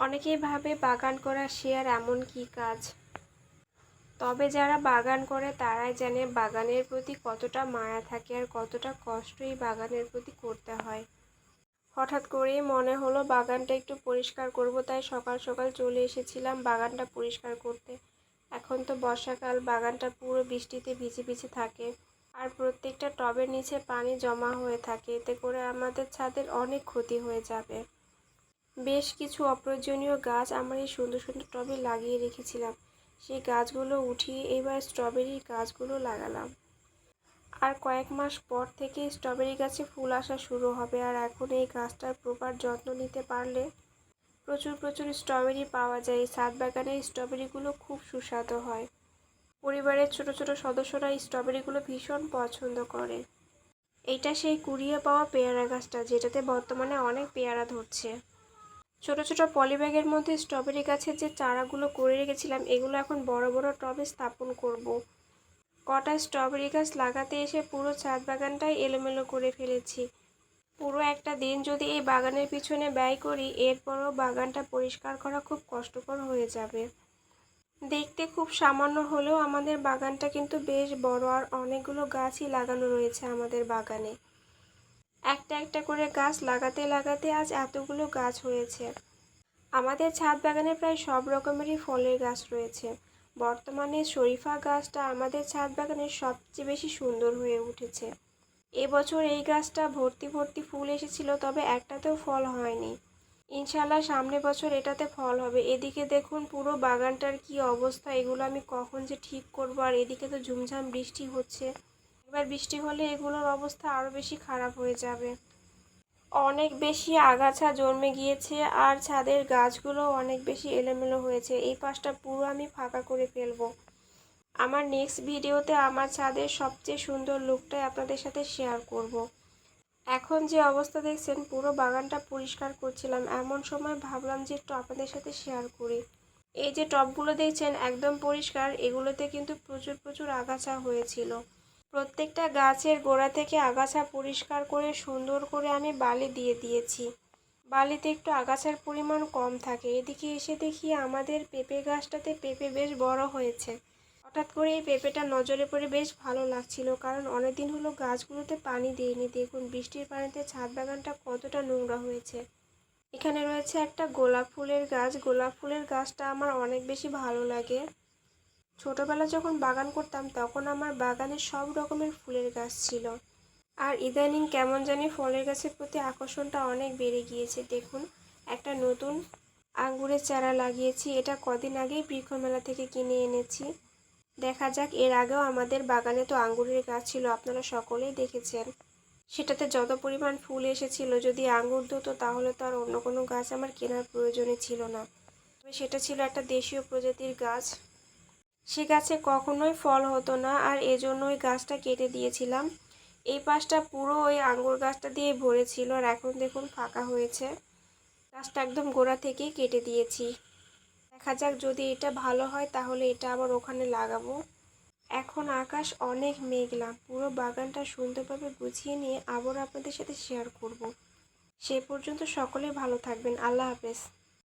অনেকেই ভাবে বাগান করা আর এমন কি কাজ? তবে যারা বাগান করে তারাই জানে বাগানের প্রতি কতটা মায়া থাকে আর কতটা কষ্ট এই বাগানের প্রতি করতে হয়। হঠাৎ করেই মনে হলো বাগানটা একটু পরিষ্কার করব, তাই সকাল সকাল চলে এসেছিলাম বাগানটা পরিষ্কার করতে। এখন তো বর্ষাকাল, বাগানটা পুরো বৃষ্টিতে ভিজে ভিজে থাকে আর প্রত্যেকটা টবের নিচে পানি জমা হয়ে থাকে। এতে করে আমাদের ছাদের অনেক ক্ষতি হয়ে যাবে। বেশ কিছু অপ্রয়োজনীয় গাছ আমার এই সুন্দর সুন্দর টবে লাগিয়ে রেখেছিলাম। সেই গাছগুলো উঠিয়ে এবার স্ট্রবেরির গাছগুলো লাগালাম। আর কয়েক মাস পর থেকে স্ট্রবেরি গাছে ফুল আসা শুরু হবে আর এখন এই গাছটার প্রপার যত্ন নিতে পারলে প্রচুর প্রচুর স্ট্রবেরি পাওয়া যায়। ছাদ বাগানের স্ট্রবেরিগুলো খুব সুস্বাদু হয়। পরিবারের ছোট ছোট সদস্যরা এই স্ট্রবেরিগুলো ভীষণ পছন্দ করে। এইটা সেই কুড়িয়ে পাওয়া পেয়ারা গাছটা যেটাতে বর্তমানে অনেক পেয়ারা ধরছে। ছোট ছোট পলিব্যাগের মধ্যে স্ট্রবেরি গাছের যে চারাগুলো করে রেখেছিলাম, এগুলো এখন বড় বড় টবে স্থাপন করব। কটা স্ট্রবেরি গাছ লাগাতে এসে পুরো ছাদ বাগানটাই এলোমেলো করে ফেলেছি। পুরো একটা দিন যদি এই বাগানের পিছনে ব্যয় করি, এরপরও বাগানটা পরিষ্কার করা খুব কষ্টকর হয়ে যাবে। দেখতে খুব সামান্য হলেও আমাদের বাগানটা কিন্তু বেশ বড় আর অনেকগুলো গাছই লাগানো রয়েছে আমাদের বাগানে। একটা একটা করে গাছ লাগাতে লাগাতে আজ এতগুলো গাছ হয়েছে। আমাদের ছাদ বাগানে প্রায় সব রকমেরই ফলের গাছ রয়েছে। বর্তমানে শরীফা গাছটা আমাদের ছাদ বাগানের সবচেয়ে বেশি সুন্দর হয়ে উঠেছে। এবছর এই গাছটা ভর্তি ভর্তি ফুল এসেছিল, তবে একটাতেও ফল হয়নি। ইনশাল্লাহ সামনে বছর এটাতে ফল হবে। এদিকে দেখুন পুরো বাগানটার কি অবস্থা, এগুলো আমি কখন যে ঠিক করব, আর এদিকে তো ঝুমঝাম বৃষ্টি হচ্ছে। এবার বৃষ্টি হলে এগুলোর অবস্থা আরও বেশি খারাপ হয়ে যাবে। অনেক বেশি আগাছা জন্মে গিয়েছে আর ছাদের গাছগুলো অনেক বেশি এলোমেলো হয়েছে। এই পাশটা পুরো আমি ফাঁকা করে ফেলব। আমার নেক্সট ভিডিওতে আমার ছাদের সবচেয়ে সুন্দর লুকটাই আপনাদের সাথে শেয়ার করব। এখন যে অবস্থা দেখছেন, পুরো বাগানটা পরিষ্কার করছিলাম। এমন সময় ভাবলাম যে একটু আপনাদের সাথে শেয়ার করি। এই যে টবগুলো দেখছেন, একদম পরিষ্কার। এগুলোতে কিন্তু প্রচুর প্রচুর আগাছা হয়েছিল। প্রত্যেকটা গাছের গোড়া থেকে আগাছা পরিষ্কার করে সুন্দর করে আমি বালি দিয়ে দিয়েছি। বালিতে একটু আগাছার পরিমাণ কম থাকে। এদিকে এসে দেখি আমাদের পেঁপে গাছটাতে পেঁপে বেশ বড় হয়েছে। হঠাৎ করে এই পেঁপেটা নজরে পড়ে বেশ ভালো লাগছিল, কারণ অনেকদিন হলো গাছগুলোতে পানি দিইনি। দেখুন, বৃষ্টির পানিতে ছাদ বাগানটা কতটা নোংরা হয়েছে। এখানে রয়েছে একটা গোলাপ ফুলের গাছ। গোলাপ ফুলের গাছটা আমার অনেক বেশি ভালো লাগে। ছোটোবেলা যখন বাগান করতাম, তখন আমার বাগানে সব রকমের ফুলের গাছ ছিল। আর ইদানিং কেমন জানি ফলের গাছের প্রতি আকর্ষণটা অনেক বেড়ে গিয়েছে। দেখুন, একটা নতুন আঙ্গুরের চারা লাগিয়েছি। এটা কদিন আগেই বৃক্ষমেলা থেকে কিনে এনেছি। দেখা যাক, এর আগেও আমাদের বাগানে তো আঙ্গুরের গাছ ছিল, আপনারা সকলেই দেখেছেন। সেটাতে যত পরিমাণ ফুল এসেছিল, যদি আঙ্গুর ধতো তাহলে তো আর অন্য কোনো গাছ আমার কেনার প্রয়োজনই ছিল না। সেটা ছিল একটা দেশীয় প্রজাতির গাছ। সে গাছে কখনোই ফল হতো না, আর এজন্য ওই গাছটা কেটে দিয়েছিলাম। এই পাশটা পুরো ওই আঙ্গুর গাছটা দিয়ে ভরেছিল, আর এখন দেখুন ফাঁকা হয়েছে। গাছটা একদম গোড়া থেকেই কেটে দিয়েছি। দেখা যাক যদি এটা ভালো হয়, তাহলে এটা আবার ওখানে লাগাবো। এখন আকাশ অনেক মেঘলা, পুরো বাগানটা সুন্দরভাবে গুছিয়ে নিয়ে আবার আপনাদের সাথে শেয়ার করব। সে পর্যন্ত সকলে ভালো থাকবেন, আল্লাহ হাফেজ।